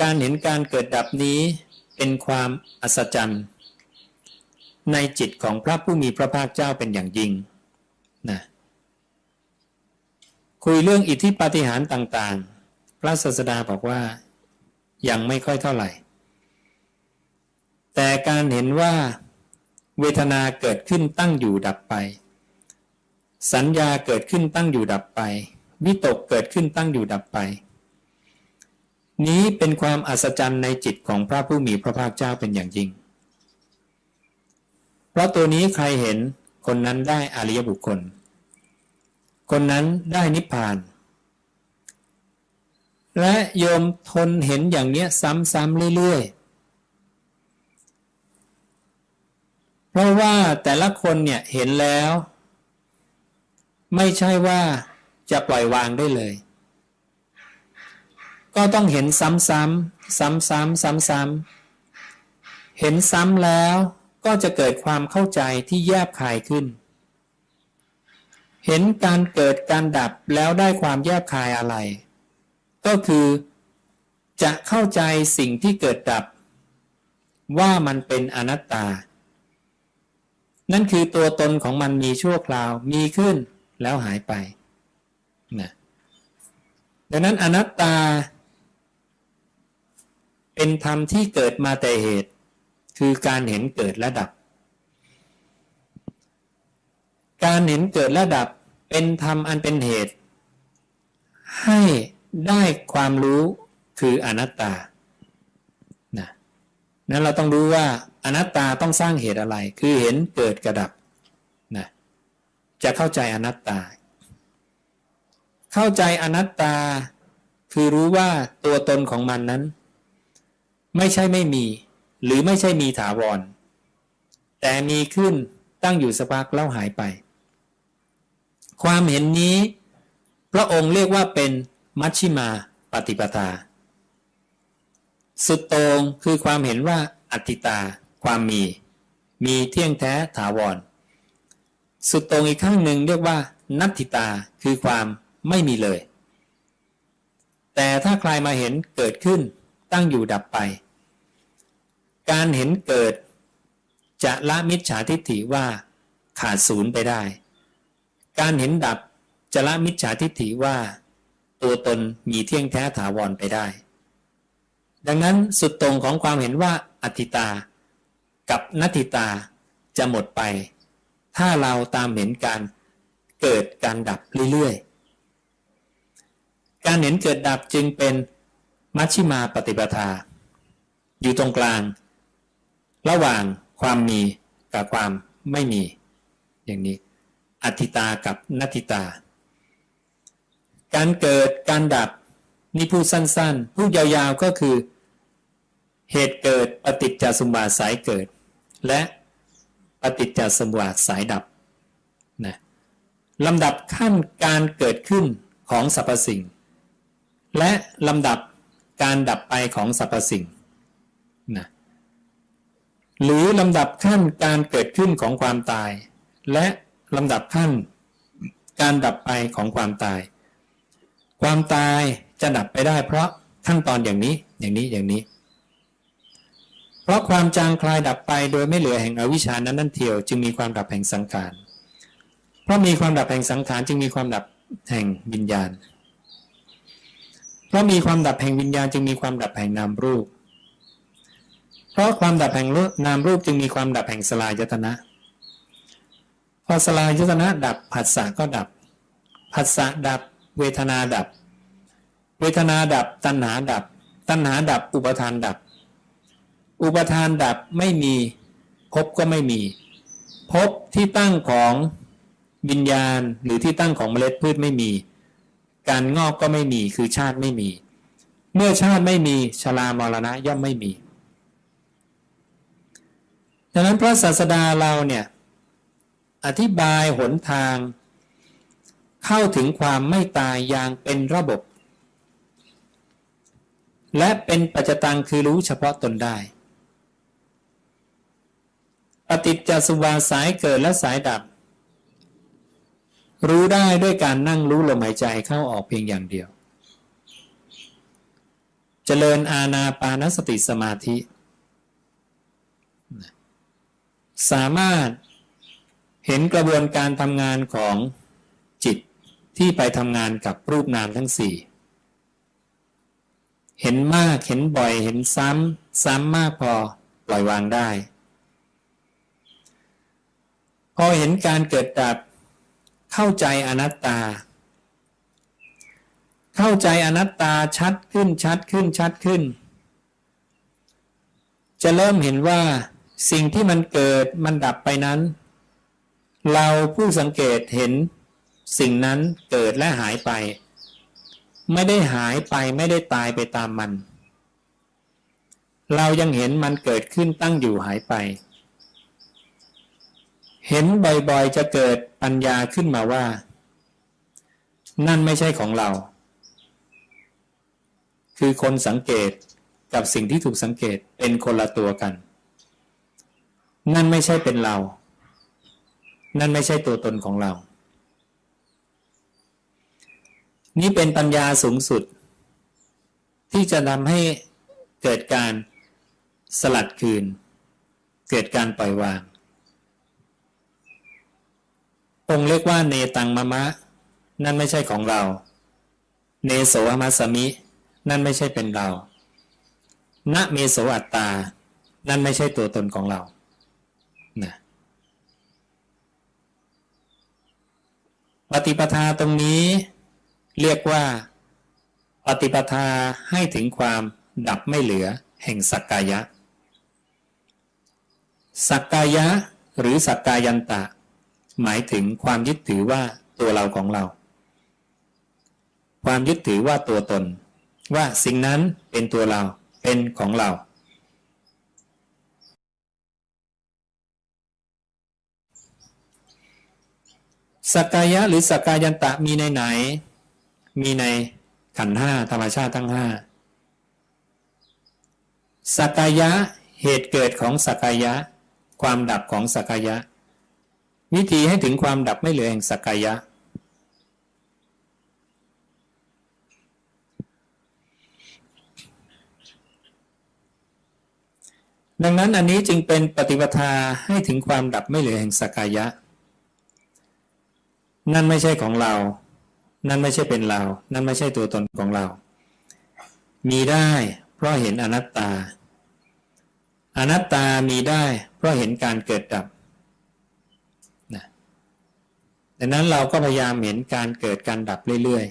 การเห็นการเกิดดับนี้เป็นความอัศจรรย์ในจิตของพระผู้มีพระภาคเจ้าเป็นอย่างยิ่งนะคุยเรื่องอิทธิปาฏิหาริย์ต่างๆ พระศาสดาบอกว่ายังไม่ค่อยเท่าไหร่ แต่การเห็นว่าเวทนาเกิดขึ้นตั้งอยู่ดับไป สัญญาเกิดขึ้นตั้งอยู่ดับไป วิตกเกิดขึ้นตั้งอยู่ดับไป นี้เป็นความอัศจรรย์ในจิตของพระผู้มีพระภาคเจ้าเป็นอย่างยิ่ง เพราะตัวนี้ใครเห็นคนนั้นได้อริยบุคคล คนนั้นได้นิพพาน และโยมทนเห็นอย่างเนี้ยซ้ำๆเรื่อยๆ เพราะว่าแต่ละคนเนี่ยเห็นแล้ว ไม่ใช่ว่าจะปล่อยวางได้เลย ก็ต้องเห็นซ้ำๆซ้ำๆซ้ำๆเห็นซ้ำแล้วก็จะเกิดความเข้าใจที่แยบคายขึ้น เห็นการเกิดการดับแล้วได้ความแยบคายอะไร ก็คือจะเข้าใจสิ่งที่เกิดดับ ว่ามันเป็นอนัตตา นั่นคือตัวตนของมันมีชั่วคราวมีขึ้นแล้วหายไปนะดังนั้นอนัตตา เป็นธรรมที่เกิดมาแต่เหตุ คือการเห็นเกิดและดับ การเห็นเกิดและดับเป็นธรรมอันเป็นเหตุ ให้ได้ความรู้คืออนัตตานะนั้นเราต้องรู้ว่าอนัตตาต้องสร้างเหตุอะไร คือเห็นเกิดกระดับนะจะเข้าใจอนัตตา เข้าใจอนัตตา คือรู้ว่าตัวตนของมันนั้น ไม่ใช่ไม่มี หรือไม่ใช่มีถาวร แต่มีขึ้นตั้งอยู่สักพักแล้วหายไป ความเห็นนี้ พระองค์เรียกว่าเป็นมัชชิมาปฏิปทา สุดตรงคือความเห็นว่าอัตติตา ความมี มีเที่ยงแท้ถาวร สุดตรงอีกข้างหนึ่งเรียกว่า นัตติตาคือความไม่มีเลย แต่ถ้าใครมาเห็นเกิดขึ้นตั้งอยู่ดับไป การเห็นเกิด จะละมิจฉาทิฏฐิว่าขาดศูนย์ไปได้ การเห็นดับจะละมิจฉาทิฏฐิว่า ตัวตนมีเที่ยงแท้ถาวรไปได้ ดังนั้นสุดตรงของความเห็นว่าอัตติตา กับนัตติตาจะหมดไป ถ้าเราตามเห็นการเกิดการดับเรื่อยๆ การเห็นเกิดดับจึงเป็นมัชชิมาปฏิปทา อยู่ตรงกลาง ระหว่างความมีกับความไม่มี อย่างนี้ อัตติตากับนัตติตา การเกิดการดับนี่พูดสั้นๆ พูดยาวๆก็คือ เหตุเกิดปฏิจจสมุปบาทสายเกิด และปฏิจจสมุปบาทสายดับนะลำดับขั้นการเกิดขึ้นของสรรพสิ่ง และลำดับการดับไปของสรรพสิ่ง หรือลำดับขั้นการเกิดขึ้นของความตาย และลำดับขั้นการดับไปของความตาย ความตายจะดับไปได้เพราะขั้นตอนอย่างนี้อย่างนี้อย่างนี้ เพราะความจางคลายดับไปโดยไม่เหลือแห่งอวิชชานั้นนั่นเทียว จึงมีความดับแห่งสังขารเพราะมีความดับแห่งสังขารจึงมีความดับแห่งวิญญาณ เพราะมีความดับแห่งวิญญาณจึงมีความดับแห่งนามรูป เพราะความดับแห่งนามรูปจึงมีความดับแห่งสลายตนะ พอสลายตนะดับผัสสะก็ดับผัสสะดับเวทนาดับ เวทนาดับตัณหาดับ ตัณหาดับอุปทานดับ อุปทานดับไม่มีภพก็ไม่มีภพที่ตั้งของวิญญาณหรือที่ตั้งของเมล็ดพืชไม่มี การงอกก็ไม่มีคือชาติไม่มี เมื่อชาติไม่มีชรามรณะย่อมไม่มี ดังนั้นพระศาสดาเราเนี่ยอธิบายหนทาง เข้าถึงความไม่ตายอย่างเป็นระบบ และเป็นปัจจตังคือรู้เฉพาะตนได้ ปฏิจจสุบาสายเกิดและสายดับ รู้ได้ด้วยการนั่งรู้ลมหายใจเข้าออกเพียงอย่างเดียว เจริญอาณาปานสติสมาธิ สามารถเห็นกระบวนการทำงานของจิตที่ไปทำงานกับรูปนามทั้งสี่เห็นมากเห็นบ่อยเห็นซ้ำซ้ำมากพอปล่อยวางได้ พอเห็นการเกิดดับเข้าใจอนัตตา เข้าใจอนัตตาชัดขึ้นชัดขึ้นชัดขึ้น จะเริ่มเห็นว่า สิ่งที่มันเกิดมันดับไปนั้น เราผู้สังเกตเห็นสิ่งนั้นเกิดและหายไป ไม่ได้หายไปไม่ได้ตายไปตามมัน เรายังเห็นมันเกิดขึ้นตั้งอยู่หายไป เห็นบ่อยๆจะเกิดปัญญาขึ้นมาว่า นั่นไม่ใช่ของเรา คือคนสังเกตกับสิ่งที่ถูกสังเกตเป็นคนละตัวกัน นั่นไม่ใช่เป็นเรา นั่นไม่ใช่ตัวตนของเรา นี่เป็นปัญญาสูงสุด ที่จะทำให้เกิดการสลัดคืน เกิดการปล่อยวาง องค์เรียกว่าเนตังมะมะ นั่นไม่ใช่ของเรา เนโสหมัสสมิ นั่นไม่ใช่เป็นเราณเมโสอัตตา นั่นไม่ใช่ตัวตนของเรานะ ปฏิปทาตรงนี้เรียกว่า ปฏิปทาให้ถึงความดับไม่เหลือแห่งสักกายะ สักกายะหรือสักกายันตะ หมายถึงความยึดถือว่าตัวเราของเรา ความยึดถือว่าตัวตน ว่าสิ่งนั้นเป็นตัวเราเป็นของเรา สกายะหรือสกายันตะมีในไหน มีในขันห้าธรรมชาติทั้งห้าสกายะเหตุเกิดของสกายะ ความดับของสกายะ วิธีให้ถึงความดับไม่เหลือแห่งสกายะ ดังนั้นอันนี้จึงเป็นปฏิปทาให้ถึงความดับไม่เหลือแห่งสกายะ นั่นไม่ใช่ของเรา นั่นไม่ใช่เป็นเรา นั่นไม่ใช่ตัวตนของเรา มีได้เพราะเห็นอนัตตา อนัตตามีได้ เพราะเห็นการเกิดดับนะดังนั้นเราก็พยายามเห็นการเกิดการดับเรื่อย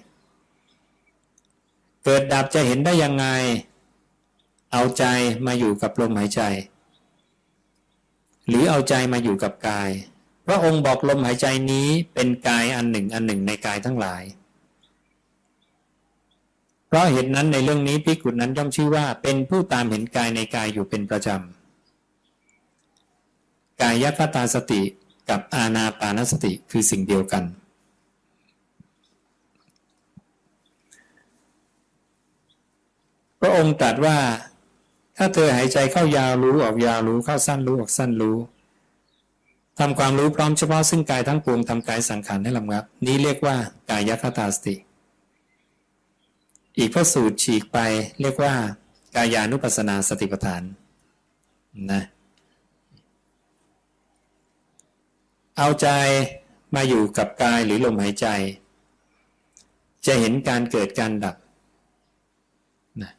ๆ เกิดดับจะเห็นได้ยังไง เอาใจมาอยู่กับลมหายใจ หรือเอาใจมาอยู่กับกาย พระองค์บอกลมหายใจนี้เป็นกายอันหนึ่งอันหนึ่งในกายทั้งหลาย เพราะเหตุนั้นในเรื่องนี้พิกุลนั้นย่อมชื่อว่า เป็นผู้ตามเห็นกายในกายอยู่เป็นประจำ กายยคตาสติกับอาณาปานสติคือสิ่งเดียวกัน พระองค์ตรัสว่า ถ้าเธอหายใจเข้ายาวรู้ออกยาวรู้เข้าสั้นรู้ออกสั้นรู้ ทำความรู้พร้อมเฉพาะซึ่งกายทั้งปวงทำกายสังขารให้ลำงับ นี้เรียกว่ากายคตาสติ อีกพระสูตรฉีกไปเรียกว่ากายานุปัสสนาสติปัฏฐานนะเอาใจมาอยู่กับกายหรือลมหายใจ จะเห็นการเกิดการดับนะ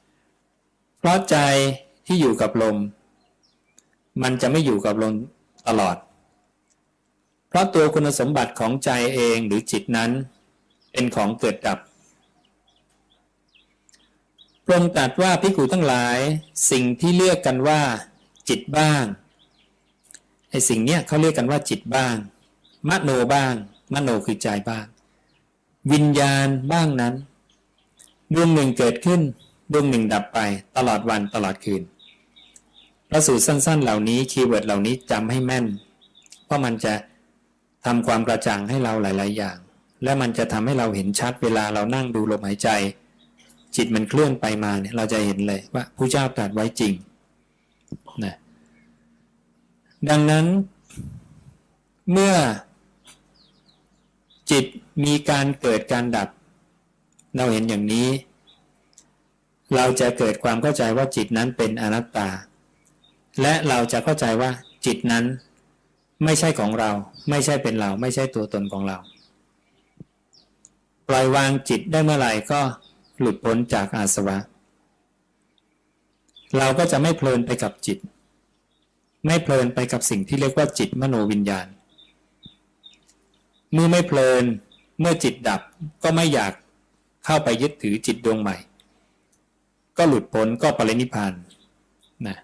เพราะใจที่อยู่กับลม มันจะไม่อยู่กับลมตลอด เพราะตัวคุณสมบัติของใจเองหรือจิตนั้น เป็นของเกิดดับพระองค์ตรัสว่าพิกูทั้งหลายสิ่งที่เรียกกันว่า จิตบ้างไอสิ่งเนี้ยเขาเรียกกันว่าจิตบ้างมโนบ้างมโนคือใจบ้าง วิญญาณบ้างนั้นดวงหนึ่งเกิดขึ้นดวงหนึ่งดับไปตลอดวันตลอดคืนพระสูตรสั้น ๆ เหล่านี้คีย์เวิร์ดเหล่านี้จำให้แม่น เพราะมันจะ ทำความกระจ่างให้เราหลาย ๆ อย่าง และมันจะทำให้เราเห็นชัดเวลาเรานั่งดูลมหายใจ จิตมันเคลื่อนไปมาเนี่ยเราจะเห็นเลยว่าผู้เจ้าตรัสไว้จริงนะดังนั้นเมื่อจิตมีการเกิดการดับ เราเห็นอย่างนี้ เราจะเกิดความเข้าใจว่าจิตนั้นเป็นอนัตตา และเราจะเข้าใจว่าจิตนั้นไม่ใช่ของเรา ไม่ใช่เป็นเรา ไม่ใช่ตัวตนของเรา ปล่อยวางจิตได้เมื่อไหร่ก็หลุดพ้นจากอาสวะ เราก็จะไม่เพลินไปกับจิต ไม่เพลินไปกับสิ่งที่เรียกว่าจิตมโนวิญญาณ เมื่อไม่เพลินเมื่อจิตดับก็ไม่อยากเข้าไปยึดถือจิตดวงใหม่ ก็หลุดพ้นก็ปรินิพานนะ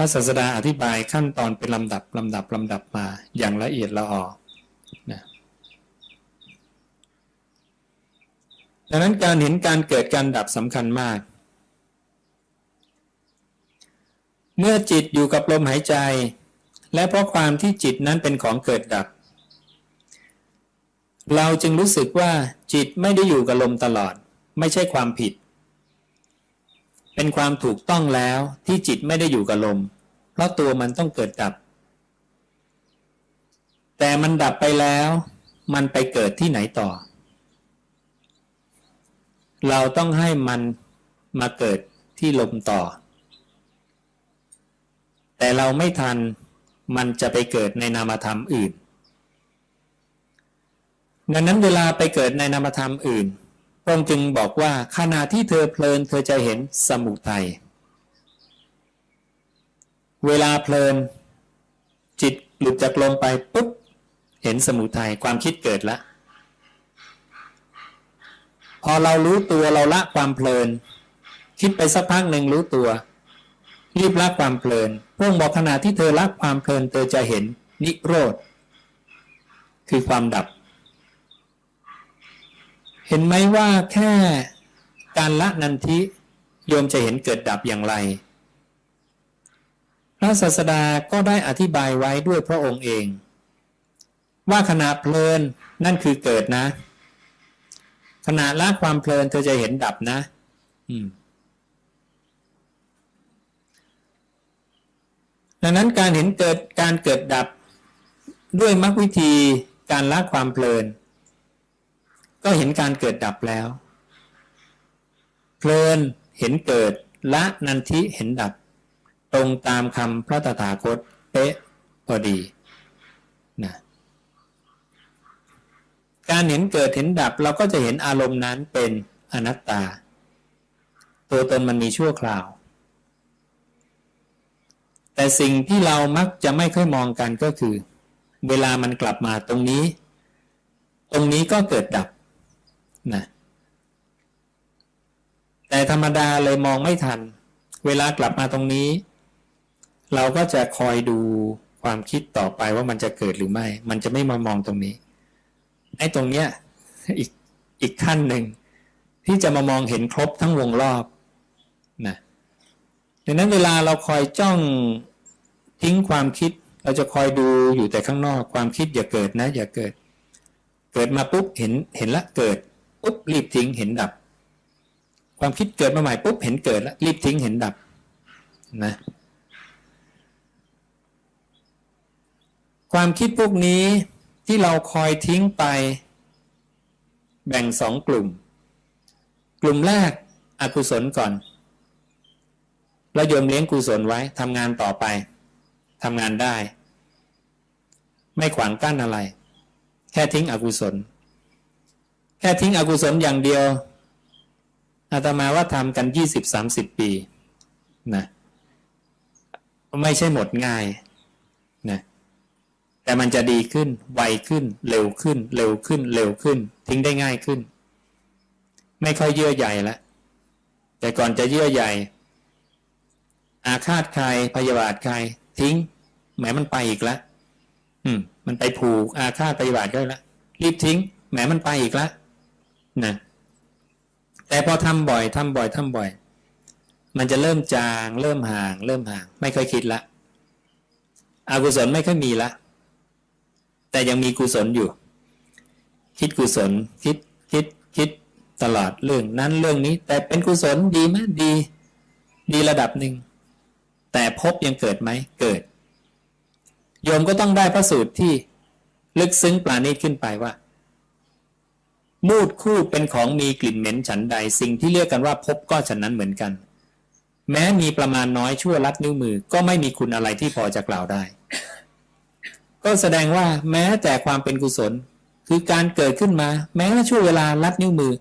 ระศาสดาอธิบายขั้นตอนเป็นลำดับลำดับลำดับมาอย่างละเอียดละออนะดังนั้นการเห็นการเกิดการดับสำคัญมาก เมื่อจิตอยู่กับลมหายใจ และเพราะความที่จิตนั้นเป็นของเกิดดับ เราจึงรู้สึกว่าจิตไม่ได้อยู่กับลมตลอด ไม่ใช่ความผิด เป็นความถูกต้องแล้วที่จิตไม่ได้อยู่กับลม เพราะตัวมันต้องเกิดดับ แต่มันดับไปแล้ว มันไปเกิดที่ไหนต่อ เราต้องให้มันมาเกิดที่ลมต่อ แต่เราไม่ทันมันจะไปเกิดในนามธรรมอื่น ดังนั้นเวลาไปเกิดในนามธรรมอื่น ระองค์จึงบอกว่าขณะที่เธอเพลิน เธอจะเห็นสมุทัยเวลาเพลิน จิตหลุดจากลมไปปุ๊บเห็นสมุทัยความคิดเกิดละ พอเรารู้ตัวเราละความเพลิน คิดไปสักพักหนึ่งรู้ตัว รีบละความเพลินพระองค์บอกขณะที่เธอละความเพลิน เธอจะเห็นนิโรธคือความดับ เห็นไหมว่าแค่การละนันทิโยมจะเห็นเกิดดับอย่างไร พระศาสดาก็ได้อธิบายไว้ด้วยพระองค์เอง ว่าขณะเพลินนั่นคือเกิดนะขณะละความเพลินเธอจะเห็นดับนะ อืมดังนั้นการเห็นเกิดการเกิดดับด้วยมรรควิธีการละความเพลิน ก็เห็นการเกิดดับแล้ว เพลินเห็นเกิดละนันทิเห็นดับ ตรงตามคำพระตถาคตเป๊ะพอดีนะการเห็นเกิดเห็นดับเราก็จะเห็นอารมณ์นั้นเป็นอนัตตา ตัวตนมันมีชั่วคราว แต่สิ่งที่เรามักจะไม่ค่อยมองกันก็คือ เวลามันกลับมาตรงนี้ ตรงนี้ก็เกิดดับ นะแต่ธรรมดาเลยมองไม่ทัน เวลากลับมาตรงนี้ เราก็จะคอยดูความคิดต่อไปว่ามันจะเกิดหรือไม่ มันจะไม่มามองตรงนี้ ไอ้ตรงเนี้ยอีกอีกขั้นหนึ่งที่จะมามองเห็นครบทั้งวงรอบนะดังนั้นเวลาเราคอยจ้องทิ้งความคิด เราจะคอยดูอยู่แต่ข้างนอก ความคิดอย่าเกิดนะ อย่าเกิด เกิดมาปุ๊บเห็นเห็นละเกิด ปุ๊บรีบทิ้งเห็นดับ ความคิดเกิดมาใหม่ปุ๊บเห็นเกิดแล้วรีบทิ้งเห็นดับนะความคิดพวกนี้ที่เราคอยทิ้งไป แบ่งสองกลุ่ม กลุ่มแรกอกุศลก่อนเราโยมเลี้ยงกุศลไว้ทำงานต่อไปทำงานได้ ไม่ขวางกั้นอะไร แค่ทิ้งอกุศล แค่ทิ้งอกุศลอย่างเดียวอาตมาว่าทำกันยี่สิบสามสิบปีนะไม่ใช่หมดง่ายนะแต่มันจะดีขึ้น ไวขึ้น เร็วขึ้น เร็วขึ้น เร็วขึ้น ทิ้งได้ง่ายขึ้น ไม่ค่อยเยื่อใหญ่ละแต่ก่อนจะเยื่อใหญ่ อาฆาตใครพยาบาทใคร ทิ้งแหมมันไปอีกล้วอืม มันไปผูกอาฆาตพยาบาทได้แล้วรีบทิ้งแหมมันไปอีกแล้ว นะแต่พอทำบ่อยทำบ่อยทำบ่อย มันจะเริ่มจาง เริ่มห่าง เริ่มห่าง ไม่ค่อยคิดละอกุศลไม่ค่อยมีละ แต่ยังมีกุศลอยู่ คิดกุศล คิดคิดคิดตลอดเรื่องนั้นเรื่องนี้ แต่เป็นกุศลดีไหมดี ดีระดับหนึ่งแต่พบยังเกิดไหมเกิด โยมก็ต้องได้พระสูตรที่ลึกซึ้งปราณีตขึ้นไปว่า มูดคูดเป็นของมีกลิ่นเหม็นฉันใด สิ่งที่เรียกกันว่าพบก็ฉันนั้นเหมือนกัน แม้มีประมาณน้อยชั่วลัดนิ้วมือ ก็ไม่มีคุณอะไรที่พอจะกล่าวได้ ก็แสดงว่าแม้แต่ความเป็นกุศล คือการเกิดขึ้นมา แม้ช่วงเวลาลัดนิ้วมือ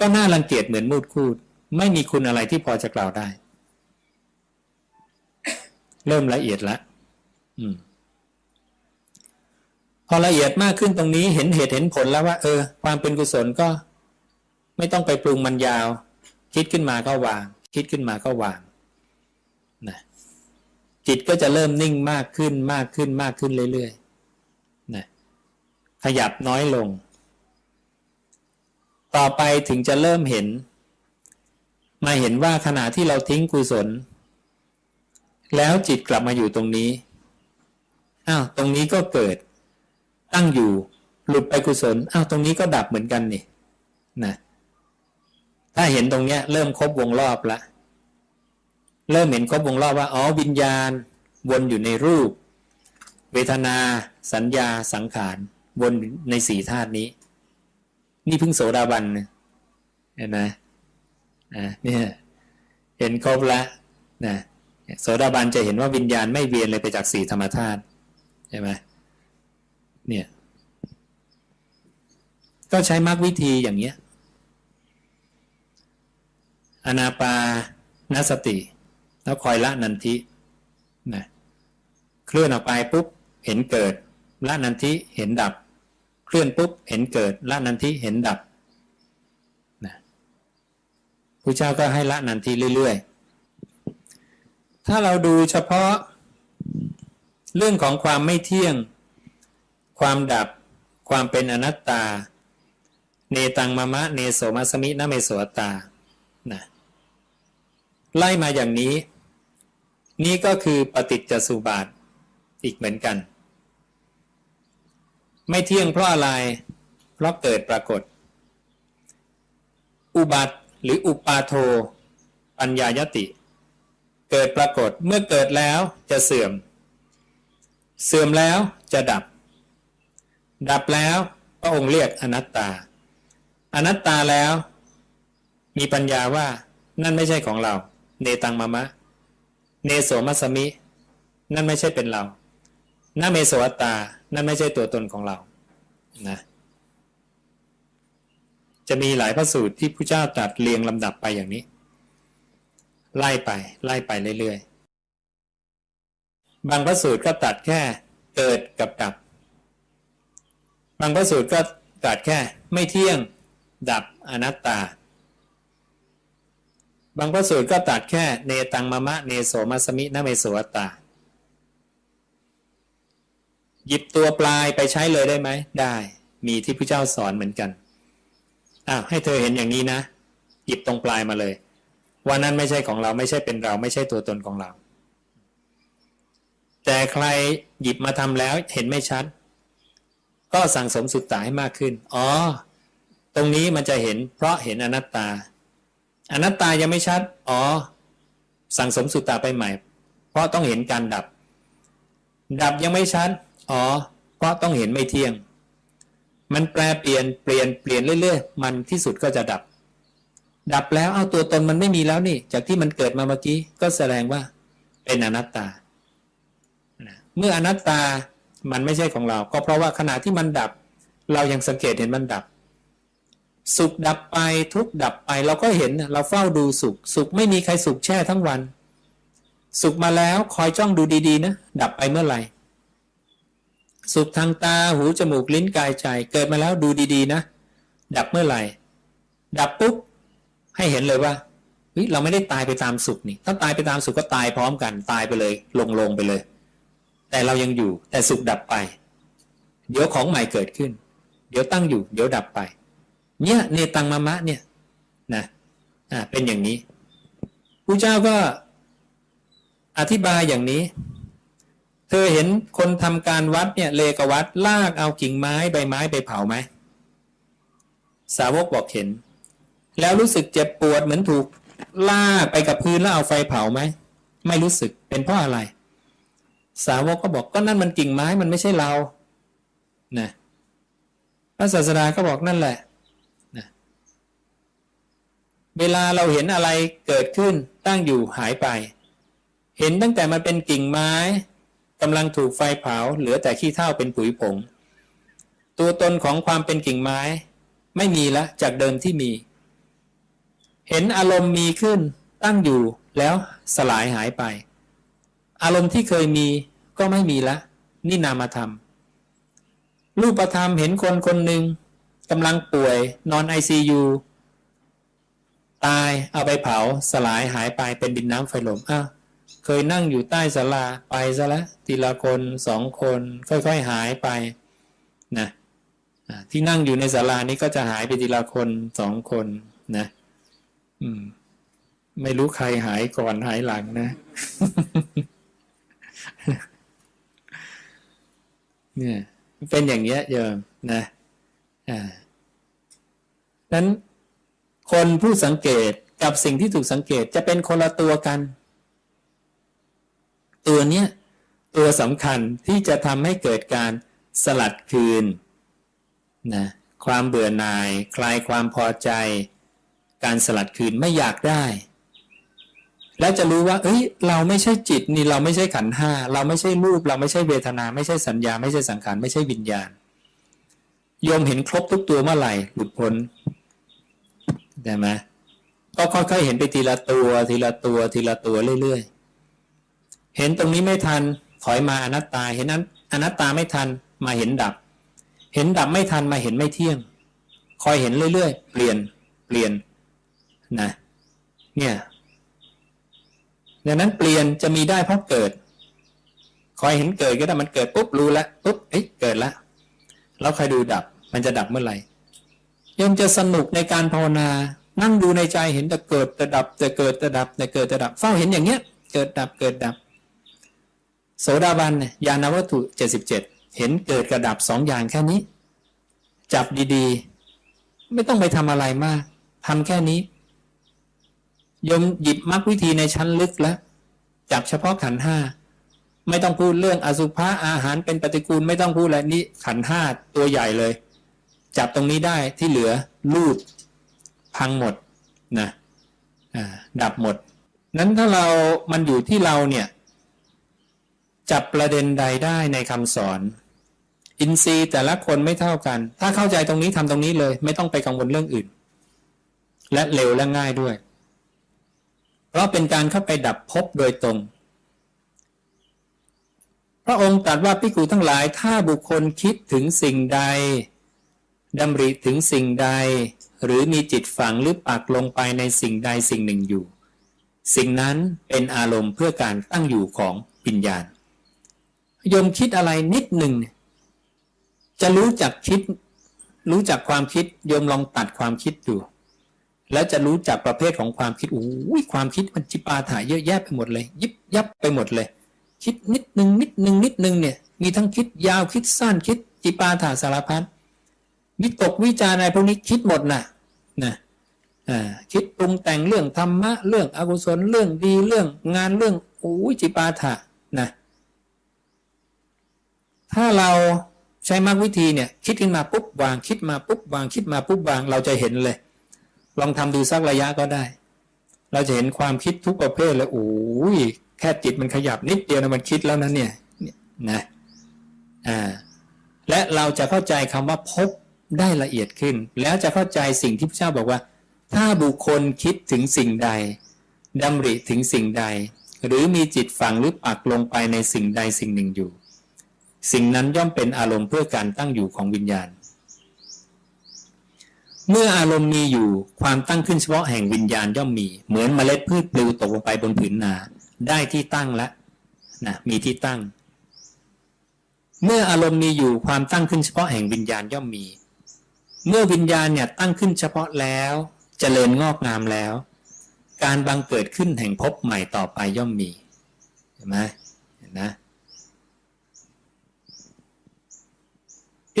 ก็น่ารังเกียจเหมือนมูดคูด ไม่มีคุณอะไรที่พอจะกล่าวได้ เริ่มละเอียดละอืม พอละเอียดมากขึ้นตรงนี้เห็นเหตุเห็นผลแล้วว่า เออ ความเป็นกุศลก็ ไม่ต้องไปปรุงมันยาว คิดขึ้นมาก็วาง คิดขึ้นมาก็วางนะจิตก็จะเริ่มนิ่งมากขึ้นมากขึ้นมากขึ้นเรื่อยๆนะขยับน้อยลง ต่อไปถึงจะเริ่มเห็น มาเห็นว่าขณะที่เราทิ้งกุศล แล้วจิตกลับมาอยู่ตรงนี้อ้าวตรงนี้ก็เกิด ตั้งอยู่ หลุดไปกุศลอ้าวตรงนี้ก็ดับเหมือนกันนี่นะถ้าเห็นตรงเนี้ยเริ่มครบวงรอบละเริ่มเห็นครบวงรอบว่าอ๋อวิญญาณ วนอยู่ในรูป เวทนา สัญญาสังขารวนในสี่ธาตุนี้ นี่เพิ่งโสดาบันเห็นไหมอ่าเนี่ยเห็นครบละนะโสดาบันจะเห็นว่าวิญญาณไม่เวียนเลยไปจากสี่ธรรมธาตุใช่ไหม เนี่ย ก็ใช้มรรควิธีอย่างเนี้ยอนาปานสติ แล้วคอยละนันทินะเคลื่อนออกไปปุ๊บเห็นเกิด ละนันทิเห็นดับ เคลื่อนปุ๊บเห็นเกิด ละนันทิเห็นดับนะพระเจ้าก็ให้ละนันทิเรื่อยๆ ถ้าเราดูเฉพาะเรื่องของความไม่เที่ยง ความดับ ความเป็นอนัตตา เนตังมะมะ เนโสมัสมินะเมโสตานะไล่มาอย่างนี้ นี่ก็คือปฏิจจสุบาทอีกเหมือนกัน ไม่เที่ยงเพราะอะไร เพราะเกิดปรากฏ อุบัติหรืออุปาโท ปัญญายติ เกิดปรากฏเมื่อเกิดแล้วจะเสื่อม เสื่อมแล้วจะดับ ดับแล้วพระองค์เรียกอนัตตา อนัตตาแล้ว มีปัญญาว่านั่นไม่ใช่ของเรา เนตังมะมะ เนโสมัสมิ นั่นไม่ใช่เป็นเรานาเมโสอัตตา นั่นไม่ใช่ตัวตนของเรานะจะมีหลายพระสูตรที่พระเจ้าตรัสเรียงลำดับไปอย่างนี้ ไล่ไป ไล่ไปเรื่อยๆ บางพระสูตรก็ตัดแค่เกิดกับดับ บางพระสูตรก็ตัดแค่ไม่เที่ยงดับอนัตตา บางพระสูตรก็ตัดแค่เนตังมะมะเนโสมัสมินะเมโสอัตตา หยิบตัวปลายไปใช้เลยได้ไหมได้มีที่พระเจ้าสอนเหมือนกันอ้าวให้เธอเห็นอย่างนี้นะ หยิบตรงปลายมาเลย ว่านั้นไม่ใช่ของเราไม่ใช่เป็นเรา ไม่ใช่ตัวตนของเรา แต่ใครหยิบมาทำแล้วเห็นไม่ชัด ก็สั่งสมสุตตาให้มากขึ้น อ๋อ ตรงนี้มันจะเห็น เพราะเห็นอนัตตา อนัตตายังไม่ชัด อ๋อ สั่งสมสุตตาไปใหม่ เพราะต้องเห็นการดับ ดับยังไม่ชัด อ๋อ เพราะต้องเห็นไม่เที่ยง มันแปลเปลี่ยน เปลี่ยน เปลี่ยนเรื่อยๆ มันที่สุดก็จะดับ ดับแล้วเอาตัวตนมันไม่มีแล้วนี่ จากที่มันเกิดมาเมื่อกี้ ก็แสดงว่า เป็นอนัตตา เมื่ออนัตตา มันไม่ใช่ของเรา ก็เพราะว่าขณะที่มันดับ เรายังสังเกตเห็นมันดับ สุขดับไปทุกข์ดับไปเราก็เห็นเราเฝ้าดูสุข สุขไม่มีใครสุขแช่ทั้งวัน สุขมาแล้วคอยจ้องดูดีๆนะดับไปเมื่อไหร่สุขทางตาหูจมูกลิ้นกายใจเกิดมาแล้วดูดีๆนะ ดับเมื่อไหร่ ดับปุ๊บให้เห็นเลยว่าเฮ้ยเราไม่ได้ตายไปตามสุขนี่ถ้าตายไปตามสุขก็ตายพร้อมกันตายไปเลย ลงลงไปเลย แต่เรายังอยู่ แต่สุขดับไป เดี๋ยวของใหม่เกิดขึ้น เดี๋ยวตั้งอยู่ เดี๋ยวดับไป เนี่ยเนตังมะมะเนี่ยนะอ่าเป็นอย่างนี้ผู้เจ้าก็อธิบายอย่างนี้ เธอเห็นคนทำการวัดเนี่ยเลกวัดลากเอากิ่งไม้ใบไม้ไปเผาไหมสาวกบอกเห็น แล้วรู้สึกเจ็บปวดเหมือนถูกลากไปกับพื้นแล้วเอาไฟเผาไหมไม่รู้สึกเป็นเพราะอะไร สาวกก็บอกก็นั่นมันกิ่งไม้มันไม่ใช่เรานะพระศาสดาก็บอกนั่นแหละเวลาเราเห็นอะไรเกิดขึ้นตั้งอยู่หายไป เห็นตั้งแต่มันเป็นกิ่งไม้กำลังถูกไฟเผา เหลือแต่ขี้เถ้าเป็นปุ๋ยผง ตัวตนของความเป็นกิ่งไม้ ไม่มีละจากเดิมที่มี เห็นอารมณ์มีขึ้นตั้งอยู่แล้วสลายหายไป อารมณ์ที่เคยมี ก็ไม่มีละ นี่นามธรรม รูปธรรมเห็นคนคนหนึ่งกำลังป่วยนอนไอซียูตายเอาไปเผาสลายหายไปเป็นดินน้ำไฟลมอ้าวเคยนั่งอยู่ใต้ศาลาไปซะแล้วทีละคนสองคน ค่อยๆหายไปนะที่นั่งอยู่ในศาลานี้ก็จะหายไปทีละคนสองคนนะ อืม ไม่รู้ใครหายก่อนหายหลังนะ เนี่ยเป็นอย่างเงี้ยโยมนะอ่านั้นคนผู้สังเกตกับสิ่งที่ถูกสังเกตจะเป็นคนละตัวกัน ตัวเนี้ยตัวสำคัญที่จะทำให้เกิดการสลัดคืนนะความเบื่อหน่าย คลายความพอใจ การสลัดคืนไม่อยากได้ แล้วจะรู้ว่า เอ้ย เราไม่ใช่จิตนี่เราไม่ใช่ขันห้าเราไม่ใช่รูป เราไม่ใช่เวทนา ไม่ใช่สัญญา ไม่ใช่สังขารไม่ใช่วิญญาณโยมเห็นครบทุกตัวเมื่อไหร่หลุดพ้นได้ไหมก็ค่อยๆเห็นไปทีละตัว ทีละตัว ทีละตัวเรื่อยๆเห็นตรงนี้ไม่ทันถอยมาอนัตตา เห็นนั้นอนัตตาไม่ทันมาเห็นดับ เห็นดับไม่ทันมาเห็นไม่เที่ยง คอยเห็นเรื่อยๆเปลี่ยนเปลี่ยนนะเนี่ย ดังนั้นเปลี่ยนจะมีได้เพราะเกิด คอยเห็นเกิดก็ได้มันเกิดปุ๊บรู้แล้วปุ๊บเอ้ยเกิดแล้วแล้วคอยดูดับมันจะดับเมื่อไหร่โยมจะสนุกในการภาวนา นั่งดูในใจเห็นแต่เกิดแต่ดับ แต่เกิดแต่ดับ แต่เกิดแต่ดับเฝ้าเห็นอย่างเงี้ย เกิดดับเกิดดับ โสดาบันยานวัตถุเจ็ดสิบเจ็ดเห็นเกิดกระดับสองอย่างแค่นี้ จับดีๆ ไม่ต้องไปทำอะไรมากทำแค่นี้ ยมหยิบมรรควิธีในชั้นลึกแล้วจับเฉพาะขันห้าไม่ต้องพูดเรื่องอสุภะอาหารเป็นปฏิกูลไม่ต้องพูดอะไรนี่ขันห้าตัวใหญ่เลย จับตรงนี้ได้ที่เหลือลูดพังหมดนะดับหมด นั้นถ้าเรามันอยู่ที่เราเนี่ย จับประเด็นใดได้ในคำสอน อินทรีย์แต่ละคนไม่เท่ากัน ถ้าเข้าใจตรงนี้ทำตรงนี้เลย ไม่ต้องไปกังวลเรื่องอื่น และเร็วและง่ายด้วย เพราะเป็นการเข้าไปดับภพโดยตรง พระองค์ตรัสว่าพิกูทั้งหลายถ้าบุคคลคิดถึงสิ่งใดดำริถึงสิ่งใด หรือมีจิตฝังหรือปักลงไปในสิ่งใดสิ่งหนึ่งอยู่ สิ่งนั้นเป็นอารมณ์เพื่อการตั้งอยู่ของวิญญาณโยมคิดอะไรนิดหนึ่ง จะรู้จักคิด รู้จักความคิดโยมลองตัดความคิดดู แล้วจะรู้จักประเภทของความคิดโอ้ยความคิดมันจิปาถาเยอะแยะไปหมดเลย ยิบยับไปหมดเลย คิดนิดหนึ่งนิดหนึ่งนิดหนึ่งเนี่ย มีทั้งคิดยาวคิดสั้นคิดจิปาถาสารพัดวิตกวิจารณ์อะไรพวกนี้คิดหมดน่ะนะอ่าคิดปรุงแต่งเรื่องธรรมะเรื่องอกุศลเรื่องดีเรื่องงานเรื่องโอ้ยจิปาถะนะถ้าเราใช้มรรควิธีเนี่ย คิดขึ้นมาปุ๊บวางคิดมาปุ๊บวางคิดมาปุ๊บวางเราจะเห็นเลย ลองทำดูสักระยะก็ได้ เราจะเห็นความคิดทุกประเภทเลยโอ้ยแค่จิตมันขยับนิดเดียวนะมันคิดแล้วนะเนี่ยนะอ่าและเราจะเข้าใจคำว่าพบได้ละเอียดขึ้น แล้วจะเข้าใจสิ่งที่พระเจ้าบอกว่า ถ้าบุคคลคิดถึงสิ่งใดดำริถึงสิ่งใด หรือมีจิตฝังหรือปักลงไปในสิ่งใดสิ่งหนึ่งอยู่ สิ่งนั้นย่อมเป็นอารมณ์เพื่อการตั้งอยู่ของวิญญาณ เมื่ออารมณ์มีอยู่ความตั้งขึ้นเฉพาะแห่งวิญญาณย่อมมี เหมือนเมล็ดพืชปลิวตกลงไปบนผืนนา ได้ที่ตั้งแล้วนะมีที่ตั้ง เมื่ออารมณ์มีอยู่ความตั้งขึ้นเฉพาะแห่งวิญญาณย่อมมี เมื่อวิญญาณเนี่ยตั้งขึ้นเฉพาะแล้วจเจริญงอกงามแล้ว การบังเกิดขึ้นแห่งภพใหม่ต่อไปย่อมมีเห็นไหมเห็นนะ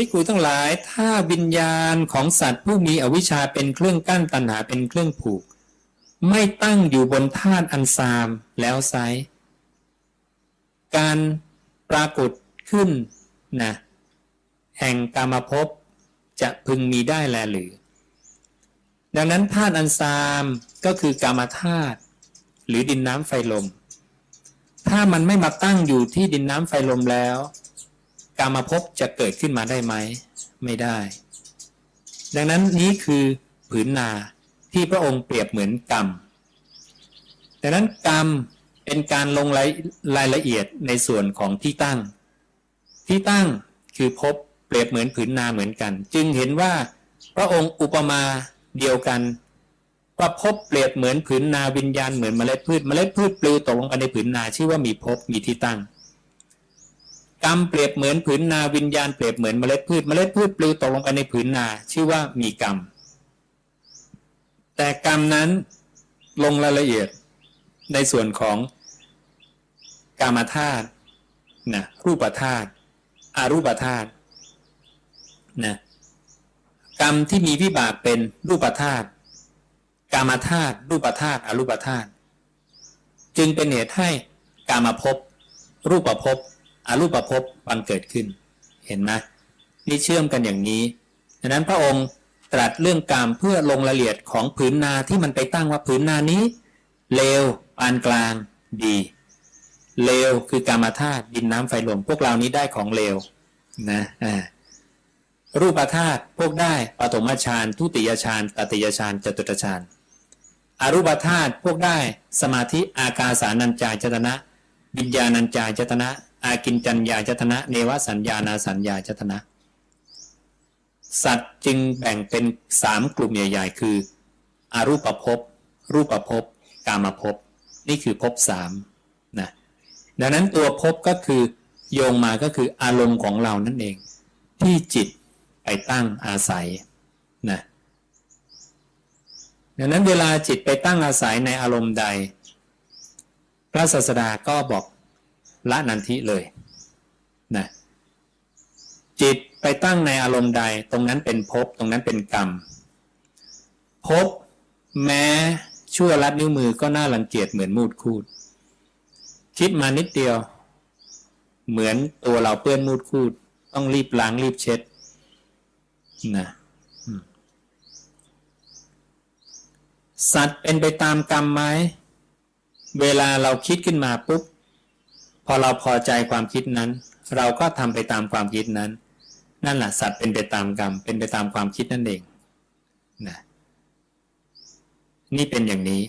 พิกูทั้งหลาย ถ้าวิญญาณของสัตว์ผู้มีอวิชชาเป็นเครื่องกั้นตัณหาเป็นเครื่องผูก ไม่ตั้งอยู่บนธาตุอันซามแล้วไซการปรากฏขึ้นนะแห่งกามภพจะพึงมีได้แลหรือ ดังนั้นธาตุอันซามก็คือกามธาตุหรือดินน้ำไฟลม ถ้ามันไม่มาตั้งอยู่ที่ดินน้ำไฟลมแล้ว กามภพบจะเกิดขึ้นมาได้ไหม ไม่ได้ ดังนั้นนี้คือผืนนาที่พระองค์เปรียบเหมือนกรรม ดังนั้นกรรมเป็นการลงรายรายละเอียดในส่วนของที่ตั้ง ที่ตั้งคือภพเปรียบเหมือนผืนนาเหมือนกัน จึงเห็นว่าพระองค์อุปมาเดียวกันว่าภพเปรียบเหมือนผืนนาวิญญาณเหมือนเมล็ดพืชเมล็ดพืชปลิวตกลงไปในผืนนาชื่อว่ามีภพมีที่ตั้ง กรรมเปรียบเหมือนผืนนาวิญญาณเปรียบเหมือนเมล็ดพืชเมล็ดพืชปลิวตกลงไปในผืนนา ชื่อว่ามีกรรม แต่กรรมนั้นลงรายละเอียดในส่วนของกามธาตุนะรูปธาตุอารูปธาตุนะกรรมที่มีวิบากเป็นรูปธาตุกามธาตุรูปธาตุอรูปธาตุจึงเป็นเหตุให้กามภพรูปภพ อรูปภพบังเกิดขึ้น เห็นไหมนี่เชื่อมกันอย่างนี้ดังนั้นพระองค์ตรัสเรื่องกามเพื่อลงรายละเอียดของผืนนาที่มันไปตั้งว่าผืนนานี้เลวปานกลางดีเลวคือกามธาตุดินน้ำไฟลมพวกเรานี้ได้ของเลวนะอ่ารูปธาตุพวกได้ปฐมฌานทุติยฌานตติยฌานจตุตฌานอรูปธาตุพวกได้สมาธิอากาสานัญจายจตนะวิญญาณัญจายจตนะ อากินจัญญาจตนะ เนวสัญญานาสัญญาจตนะ สัตว์จึงแบ่งเป็นสามกลุ่มใหญ่ ๆ คือ อรูปภพ รูปภพ กามภพ นี่คือภพสามนะดังนั้นตัวภพก็คือโยงมาก็คืออารมณ์ของเรานั่นเอง ที่จิตไปตั้งอาศัยนะดังนั้นเวลาจิตไปตั้งอาศัยในอารมณ์ใด พระศาสดาก็บอก ละนันทิเลยนะจิตไปตั้งในอารมณ์ใดตรงนั้นเป็นภพตรงนั้นเป็นกรรมภพแม้ชั่วลัดนิ้วมือก็น่ารังเกียจเหมือนมูดคูด คิดมานิดเดียว เหมือนตัวเราเปื้อนมูดคูด ต้องรีบล้างรีบเช็ดนะสัตว์เป็นไปตามกรรมไหมเวลาเราคิดขึ้นมาปุ๊บ พอเราพอใจความคิดนั้น เราก็ทำไปตามความคิดนั้น นั่นแหละสัตว์เป็นไปตามกรรม เป็นไปตามความคิดนั่นเองนะนี่เป็นอย่างนี้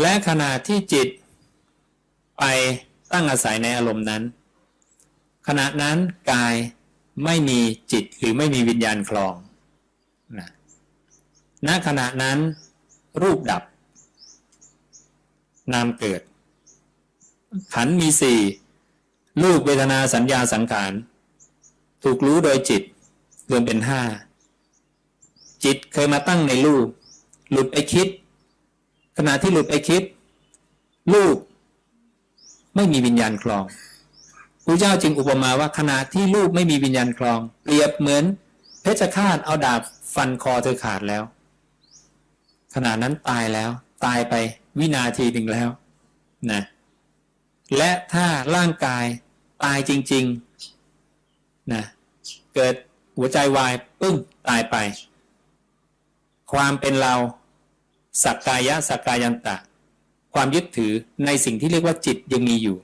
และขณะที่จิตไปตั้งอาศัยในอารมณ์นั้น ขณะนั้นกายไม่มีจิตหรือไม่มีวิญญาณคลองนะณขณะนั้นรูปดับ นามเกิด ขันมีสี่รูปเวทนาสัญญาสังขาร ถูกรู้โดยจิตรวมเป็นห้าจิตเคยมาตั้งในรูป หลุดไปคิด ขณะที่หลุดไปคิด รูป ไม่มีวิญญาณคลองพระเจ้าจึงอุปมาว่าขณะที่รูปไม่มีวิญญาณคลอง เปรียบเหมือน เพชฌฆาตเอาดาบฟันคอเธอขาดแล้ว ขณะนั้นตายแล้ว ตายไปวินาทีหนึ่งแล้ว นะ และถ้าร่างกายตายจริงๆนะเกิดหัวใจวายปึ้งตายไป ความเป็นเราสักกายะสักกายันตะ ความยึดถือในสิ่งที่เรียกว่าจิตยังมีอยู่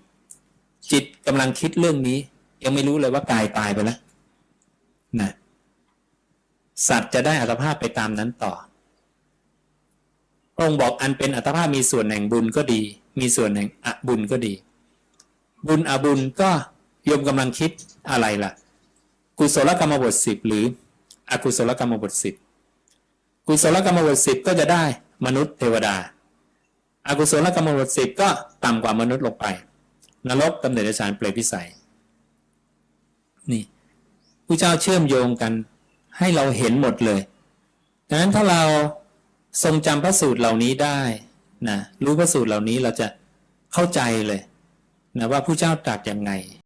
จิตกำลังคิดเรื่องนี้ ยังไม่รู้เลยว่ากายตายไปแล้วนะสัตว์จะได้อัตภาพไปตามนั้นต่อพระองค์บอกอันเป็นอัตภาพมีส่วนแห่งบุญก็ดี มีส่วนแห่งอบุญก็ดี บุญอบุญก็โยมกำลังคิดอะไรล่ะ กุศลกรรมบทสิบหรืออกุศลกรรมบทสิบกุศลกรรมบทสิบก็จะได้มนุษย์เทวดาอกุศลกรรมบทสิบก็ต่ำกว่ามนุษย์ลงไป นรกกำเนิดฌานเปรตพิสัย นี่ผู้เจ้าเชื่อมโยงกัน ให้เราเห็นหมดเลยดังนั้นถ้าเราทรงจำพระสูตรเหล่านี้ได้นะรู้พระสูตรเหล่านี้เราจะเข้าใจเลย นะว่าผู้เจ้าตรัสยังไง